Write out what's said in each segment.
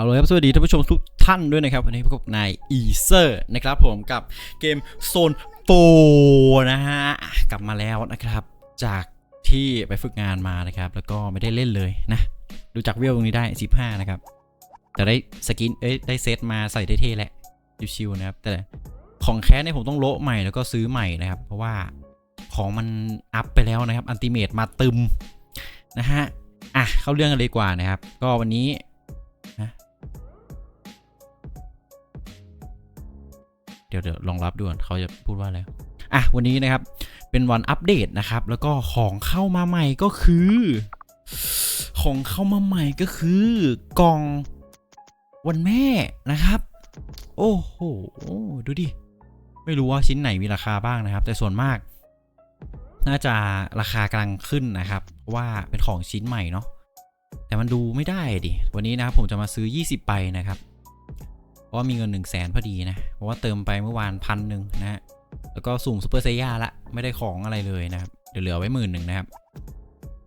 เอาเลยครับ สวัสดีท่านผู้ชมทุกท่านด้วยนะครับ วันนี้พบกับนายอีเซอร์นะครับผมกับเกมโซนโปนะฮะ กลับมาแล้วนะครับ จากที่ไปฝึกงานมานะครับ แล้วก็ไม่ได้เล่นเลยนะ ดูจากเวลตรงนี้ได้ 15 นะครับ แต่ได้สกิน เอ้ย ได้เซตมาใส่ได้เท่แหละชิวๆนะครับ แต่ของแคสเนี่ยผมต้องโละใหม่แล้วก็ซื้อใหม่นะครับ เพราะว่าของมันอัพไปแล้วนะครับ อันติเมตมาตึมนะฮะ อะ เข้าเรื่องกันเลยกว่านะครับ ก็วันนี้ เดี๋ยวเดี๋ยวลองรับดูก่อนเขาจะพูดว่าอะไรอะวันนี้นะครับเป็นวันอัปเดตนะครับ แล้วก็ของเข้ามาใหม่ก็คือ ของเข้ามาใหม่ก็คือกล่องวันแม่นะครับ โอ้โหดูดิไม่รู้ว่าชิ้นไหนมีราคาบ้างนะครับ แต่ส่วนมาก น่าจะราคากำลังขึ้นนะครับเพราะว่าเป็นของชิ้นใหม่เนาะแต่มันดูไม่ได้ดิวันนี้นะครับผมจะมาซื้อ 20ใบนะครับ เพราะมีเงิน1นึ่งแสนพอดีนะ เพราะว่าเติมไปเมื่อวานพันหนึ่งนะฮะ แล้วก็สุ่มซูเปอร์เซย่าละไม่ได้ของอะไรเลยนะครับ เดี๋ยวเหลือไว้หมื่นหนึ่งนะครับ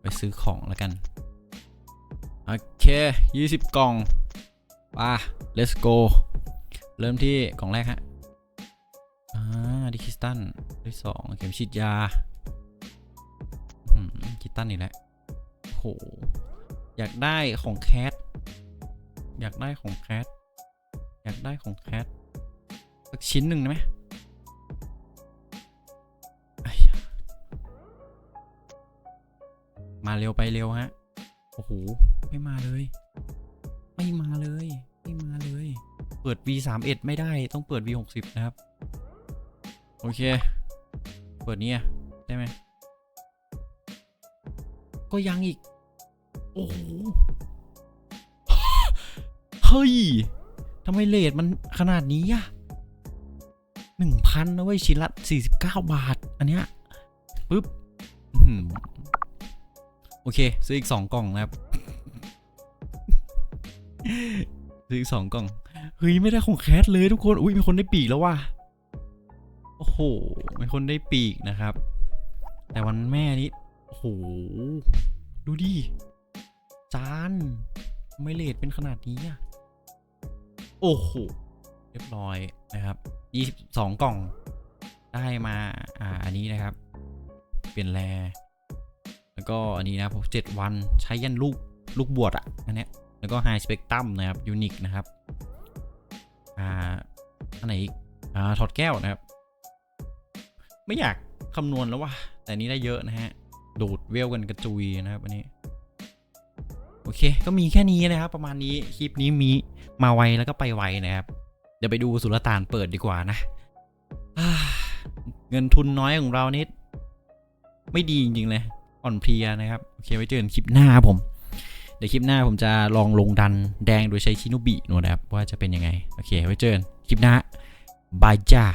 ไปซื้อของแล้วกัน โอเค 20 กล่องป่ะ let's go เริ่มที่กล่องแรกฮะ อ่า ดิคิสตันที่สองเข็มฉีดยาอืมคิสตันอีกแล้วโห อยากได้ของแคท อยากได้ของแคท อยากได้ของแคทสักชิ้นหนึ่งได้ไหมมาเร็วไปเร็วฮะ โอ้โห ไม่มาเลย ไม่มาเลย ไม่มาเลย เปิด V 3 1 ไม่ได้ ต้องเปิด V 6 0 นะครับ โอเค เปิดเนี่ยได้ไหม ก็ยังอีก โอ้โห เฮ้ย ทำไมเลทมันขนาดนี้อะหนึ่งพันนะเว้ยชิ้นละสี่สิบเก้าบาท อันเนี้ยปึ๊บโอเค ซื้ออีกสองกล่องนะครับ ซื้ออีกสองกล่อง เฮ้ย ไม่ได้ของแคสเลยทุกคน อุ้ยมีคนได้ปีกแล้วว่ะ โอ้โห มีคนได้ปีกนะครับ แต่วันแม่นี้โอ้โห ดูดิ จาน ไม่เลทเป็นขนาดนี้อะ โอ้โห เรียบร้อยนะครับ 22 กล่อง ได้มา อ่า อันนี้นะครับ เปลี่ยนแรแล้วก็อันนี้นะผมเจ็ดวันใช้ยันลูก ลูกบวชอะอันเนี้ยแล้วก็ High Spectrum นะครับ Unique นะครับ อ่า อันไหนอีก อ่า ถอดแก้วนะครับ ไม่อยากคำนวณแล้วว่ะแต่นนี้ได้เยอะนะฮะ ดูดเวลกันกระจุยนะครับอันนี้ โอเค ก็มีแค่นี้นะครับ ประมาณนี้คลิปนี้มีมาไวแล้วก็ไปไวนะครับ เดี๋ยวไปดูสุลต่านเปิดดีกว่านะเงินทุนน้อยของเรานี่ไม่ดีจริงๆเลยอ่อนเพลียนะครับ โอเคไว้เจอกันคลิปหน้าครับผม เดี๋ยวคลิปหน้าผมจะลองลงดันแดงโดยใช้ชินุบิหนูนะครับ ว่าจะเป็นยังไง โอเคไว้เจอกันคลิปหน้าบายจ้า